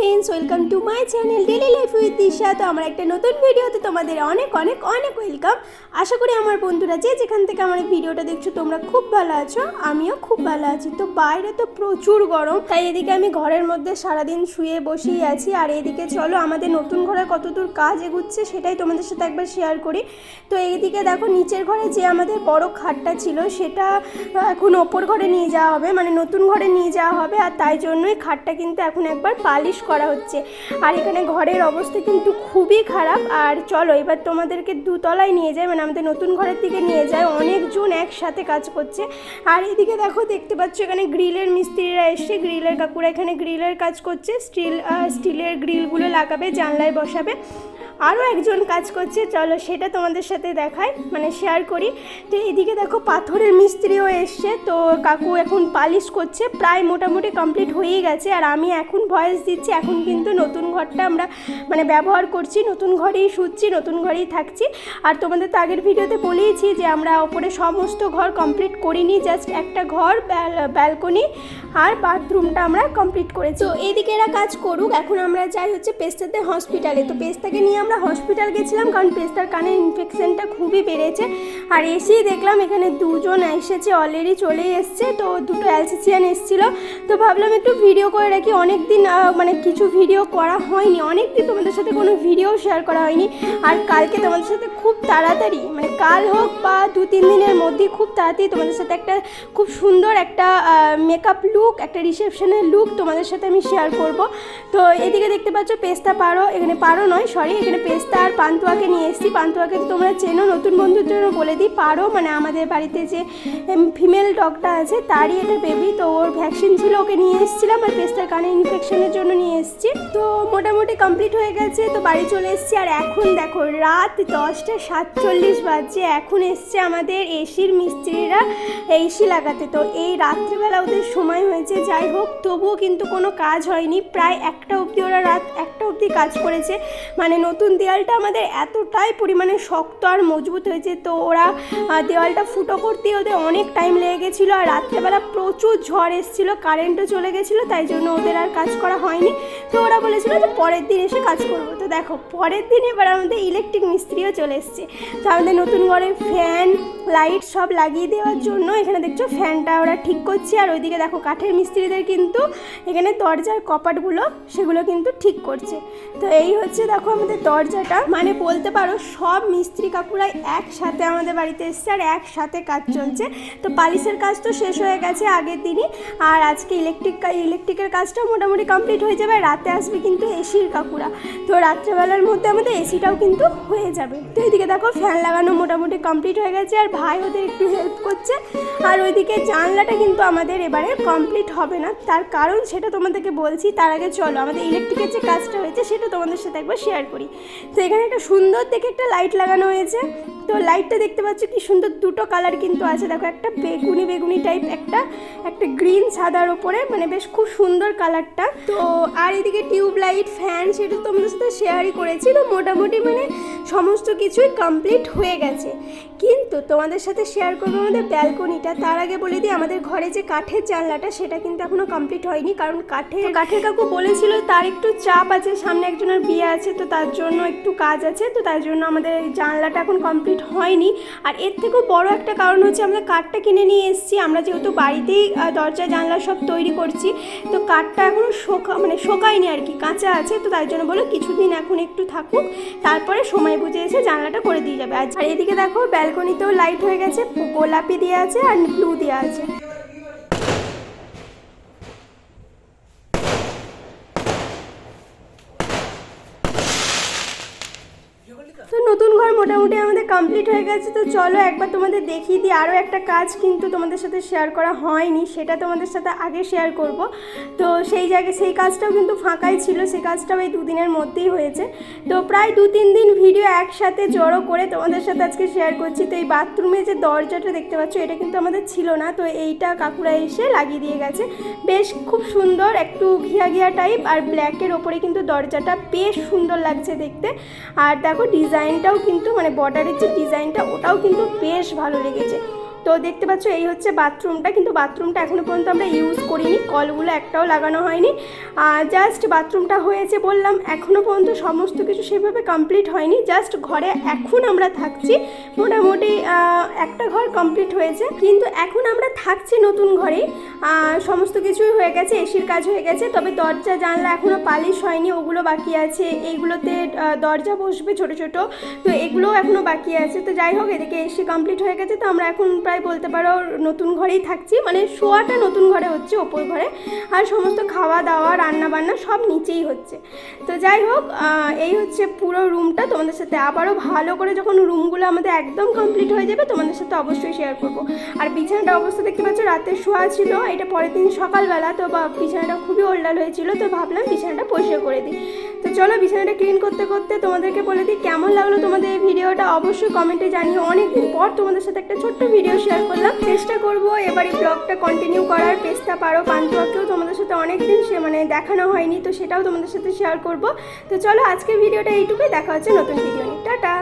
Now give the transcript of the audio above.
Friends welcome to my channel daily life with Disha তো আমার একটা নতুন ভিডিওতে তোমাদের অনেক অনেক অনেক ওয়েলকাম আশা করি আমার বন্ধুরা যে যেখান থেকে আমার এই ভিডিওটা দেখছ, তোমরা খুব ভালো আছো, আমিও খুব ভালো আছি। তো বাইরে তো প্রচুর গরম, তাই এদিকে আমি ঘরের মধ্যে সারাদিন শুয়ে বসেই আছি। আর এদিকে চলো, আমাদের নতুন ঘরে কতদূর কাজ এগুচ্ছে সেটাই তোমাদের সাথে একবার শেয়ার করি। তো এইদিকে দেখো, নিচের ঘরে যে আমাদের বড় খাটটা ছিল, সেটা এখন ওপর ঘরে নিয়ে যাওয়া হবে মানে নতুন ঘরে নিয়ে যাওয়া হবে। আর তাই জন্যই খাটটা কিন্তু এখন একবার পালিশ করা হচ্ছে। আর এখানে ঘরের অবস্থা কিন্তু খুবই খারাপ। আর চলো, এবার তোমাদেরকে দুতলায় নিয়ে যায় মানে আমাদের নতুন ঘরের দিকে নিয়ে যায় অনেকজন একসাথে কাজ করছে। আর এদিকে দেখো, দেখতে পাচ্ছ এখানে গ্রিলের মিস্ত্রিরা এসে গ্রিলের কাকুরা এখানে গ্রিলের কাজ করছে। স্টিল স্টিলের গ্রিলগুলো লাগাবে, জানলায় বসাবে। আরও একজন কাজ করছে, চলো সেটা তোমাদের সাথে দেখাই মানে শেয়ার করি। তো এদিকে দেখো পাথরের মিস্ত্রিও এসছে, তো কাকু এখন পালিশ করছে, প্রায় মোটামুটি কমপ্লিট হয়েই গেছে, আর আমি এখন ভয়েস দিচ্ছি, এখন কিন্তু নতুন ঘরটা আমরা মানে ব্যবহার করছি, নতুন ঘরেই শুচ্ছি, নতুন ঘরেই থাকছি। আর তোমাদের তো আগের ভিডিওতে বলেইছি যে আমরা ওপরে সমস্ত ঘর কমপ্লিট করিনি জাস্ট একটা ঘর ব্যালকনি আর বাথরুমটা আমরা কমপ্লিট করেছি। তো এইদিকে এরা কাজ করুক, এখন আমরা যাই হচ্ছে পেস্তাতে হসপিটালে তো পেস্তাকে নিয়ে আমরা হসপিটাল গেছিলাম কারণ পেস্তার কানের ইনফেকশনটা খুবই বেড়েছে। আর এসেই দেখলাম এখানে দুজন এসেছে অলরেডি চলেই এসছে। তো দুটো অ্যালসিসিয়ান এসেছিল। তো ভাবলাম একটু ভিডিও করে রাখি। অনেক দিন মানে কিছু ভিডিও করা হয়নি। অনেক দিন তোমাদের সাথে কোনো ভিডিও শেয়ার করা হয়নি। আর কালকে তোমাদের সাথে খুব তাড়াতাড়ি মানে কাল হোক বা দু, তিন দিনের মধ্যেই খুব তাড়াতাড়ি তোমাদের সাথে একটা খুব সুন্দর একটা মেকআপ লুক একটা রিসেপশনের লুক তোমাদের সাথে আমি শেয়ার করব। তো এদিকে দেখতে পাচ্ছ, পেস্তা পারো, এখানে পারো নয় সরি এখানে পেস্তা আর পান্তুয়াকে নিয়ে এসেছি। পান্তুয়াকে তোমরা চেনো, নতুন বন্ধুর জন্য বলে দিই পারো মানে আমাদের বাড়িতে যে ফিমেল ডগটা আছে, তারই এটা বেবি তো ওর ভ্যাকসিন ছিল, ওকে নিয়ে এসেছিলাম, আর পেস্টার কানে ইনফেকশনের জন্য নিয়ে এসেছি। তো মোটামুটি কমপ্লিট হয়ে গেছে, তো বাড়ি চলে এসেছি, আর এখন দেখো, রাত দশটা সাতচল্লিশ বাজছে, এখন এসছে আমাদের এসির মিস্ত্রিরা এসি লাগাতে। তো এই রাত্রিবেলা ওদের সময় হয়েছে, যাই হোক, তবুও কিন্তু কোনো কাজ হয়নি। প্রায় একটা অবধি ওরা রাত, একটা অবধি কাজ করেছে। মানে নতুন দেওয়ালটা আমাদের এতটাই পরিমাণে শক্ত আর মজবুত হয়েছে, তো ওরা দেওয়ালটা ফুটো করতে ওদের অনেক টাইম লেগে গেছিল আর রাত্রেবেলা প্রচুর ঝড় এসেছিল কারেন্টও চলে গেছিল, তাই জন্য ওদের আর কাজ করা হয়নি। তো ওরা বলেছিলো যে পরের দিন এসে কাজ করব। তো দেখো, পরের দিন এবার আমাদের ইলেকট্রিক মিস্ত্রিও চলে এসছে। তো আমাদের নতুন ঘরে ফ্যান লাইট সব লাগিয়ে দেওয়ার জন্য এখানে দেখছ ফ্যানটা ওরা ঠিক করছে। আর ওইদিকে দেখো কাঠের মিস্ত্রিদের কিন্তু এখানে দরজার কপাটগুলো সেগুলো কিন্তু ঠিক করছে। তো এই হচ্ছে দেখো আমাদের দরজাটা। মানে বলতে পারো সব মিস্ত্রি কাকুরাই একসাথে আমাদের বাড়িতে এসছে আর একসাথে কাজ চলছে। তো পালিশের কাজ তো শেষ হয়ে গেছে আগের দিনই। আর আজকে ইলেকট্রিক ইলেকট্রিকের কাজটাও মোটামুটি কমপ্লিট হয়ে যাবে। রাতে আসবে কিন্তু এসির কাকুরা। তো রাত্রেবেলার মধ্যে আমাদের এসিটাও কিন্তু হয়ে যাবে। তো এদিকে দেখো ফ্যান লাগানো মোটামুটি কমপ্লিট হয়ে গেছে। আর ভাই ওদের একটু হেল্প করছে। আর ওইদিকে জানলাটা কিন্তু আমাদের এবারে কমপ্লিট হবে না। তার কারণ সেটা তোমাদেরকে বলছি তার আগে চলো। আমাদের ইলেকট্রিকের যে কাজটা হয়েছে সেটা তোমাদের সাথে একবার শেয়ার করি। তো এখানে একটা সুন্দর দেখে একটা লাইট লাগানো হয়েছে। তো লাইটটা দেখতে পাচ্ছ কি সুন্দর দুটো কালার কিন্তু আছে। দেখো একটা বেগুনি বেগুনি টাইপ একটা একটা গ্রিন সাদার ওপরে মানে বেশ খুব সুন্দর কালারটা তো আর এদিকে টিউব লাইট ফ্যান সেটা তোমাদের সাথে শেয়ারই করেছি। তো মোটামুটি মানে সমস্ত কিছুই কমপ্লিট হয়ে গেছে। কিন্তু তোমাদের সাথে শেয়ার করব আমাদের ব্যালকনিটা তার আগে বলে দিই, আমাদের ঘরে যে কাঠের জানলাটা, সেটা কিন্তু এখনও কমপ্লিট হয়নি। কারণ কাঠের কাঠের কাকু বলেছিল, তার একটু চাপ আছে, সামনে একজনের বিয়ে আছে, তো তার জন্য একটু কাজ আছে, তো তার জন্য আমাদের জানলাটা এখন কমপ্লিট হয়নি। আর এর থেকেও বড় একটা কারণ হচ্ছে, আমরা কাঠটা কিনে নিয়ে এসেছি। আমরা যেহেতু বাড়িতেই দরজা, জানলা সব তৈরি করছি, তো কাঠটা এখনও শোকা মানে শোকায়নি আর কি, কাঁচা আছে, তো তার জন্য বলো কিছুদিন এখন একটু থাকুক, তারপরে সময় বুঝে এসে জানলাটা করে দিয়ে যাবে। আর আর এদিকে দেখো ব্যালকনিতেও লাইট হয়ে গেছে গোলাপি দেওয়া আছে আর ব্লু দেওয়া আছে। তো নতুন মোটামুটি আমাদের কমপ্লিট হয়ে গেছে, তো চলো একবার তোমাদের দেখিয়ে দিই। আরও একটা কাজ কিন্তু তোমাদের সাথে শেয়ার করা হয়নি, সেটা তোমাদের সাথে আগে শেয়ার করব। তো সেই জায়গায়, সেই কাজটাও কিন্তু ফাঁকাই ছিল, সেই কাজটাও এই দুদিনের মধ্যেই হয়েছে। তো প্রায় দু তিন দিন ভিডিও একসাথে জড়ো করে তোমাদের সাথে আজকে শেয়ার করছি। তো এই বাথরুমে যে দরজাটা দেখতে পাচ্ছ, এটা কিন্তু আমাদের ছিল না, তো এইটা কাকুরা এসে লাগিয়ে দিয়ে গেছে। বেশ খুব সুন্দর, একটু ঘিয়া ঘিয়া টাইপ আর ব্ল্যাকের ওপরে কিন্তু দরজাটা বেশ সুন্দর লাগছে দেখতে। আর দেখো ডিজাইনটাও কিন্তু মানে বর্ডারের যে ডিজাইনটা ওটাও কিন্তু বেশ ভালো লেগেছে। তো দেখতে পাচ্ছ, এই হচ্ছে বাথরুমটা কিন্তু বাথরুমটা এখনও পর্যন্ত আমরা ইউজ করিনি, কলগুলো একটাও লাগানো হয়নি। জাস্ট বাথরুমটা হয়েছে বললাম এখনও পর্যন্ত সমস্ত কিছু সেভাবে কমপ্লিট হয়নি জাস্ট ঘরে এখন আমরা থাকছি মোটামুটি একটা ঘর কমপ্লিট হয়েছে। কিন্তু এখন আমরা থাকছি নতুন ঘরে। সমস্ত কিছুই হয়ে গেছে, এসির কাজ হয়ে গেছে, তবে দরজা, জানলা এখনও পালিশ হয়নি, ওগুলো বাকি আছে। এইগুলোতে দরজা বসবে ছোট ছোট, তো এগুলোও এখনও বাকি আছে। তো যাই হোক, এদিকে এসি কমপ্লিট হয়ে গেছে, তো আমরা এখন প্রায় বলতে পারো নতুন ঘরেই থাকছি। মানে শোয়াটা নতুন ঘরে হচ্ছে, ওপর ঘরে। আর সমস্ত খাওয়া দাওয়া রান্না বান্না সব নিচেই হচ্ছে। তো যাই হোক এই হচ্ছে পুরো রুমটা তোমাদের সাথে আবারও ভালো করে যখন রুমগুলো আমাদের একদম কমপ্লিট হয়ে যাবে, তোমাদের সাথে অবশ্যই শেয়ার করব। আর বিছানাটা অবস্থা দেখতে পাচ্ছ, রাতে শোয়া ছিল, এটা পরের দিন সকালবেলা, তো বিছানাটা খুবই ওল্ডাল হয়েছিল, তো ভাবলাম বিছানাটা পরিষ্কার করে দিই। তো চলো বিছানাটা ক্লিন করতে করতে তোমাদেরকে বলে দিই, কেমন লাগল তোমাদের এই ভিডিওটা অবশ্যই কমেন্টে জানিও। অনেকদিন পর তোমাদের সাথে একটা ছোট্ট ভিডিও শেয়ার করলাম। চেষ্টা করব এবার এই ব্লগটা কন্টিনিউ করার। পেস্তা, পারো, পান্তুয়াকেও তোমাদের সাথে অনেকদিন সে মানে দেখানো হয়নি, তো সেটাও তোমাদের সাথে শেয়ার করব। তো চলো আজকের ভিডিওটা এইটুকুই। দেখা হচ্ছে নতুন ভিডিও নিয়ে। টাটা!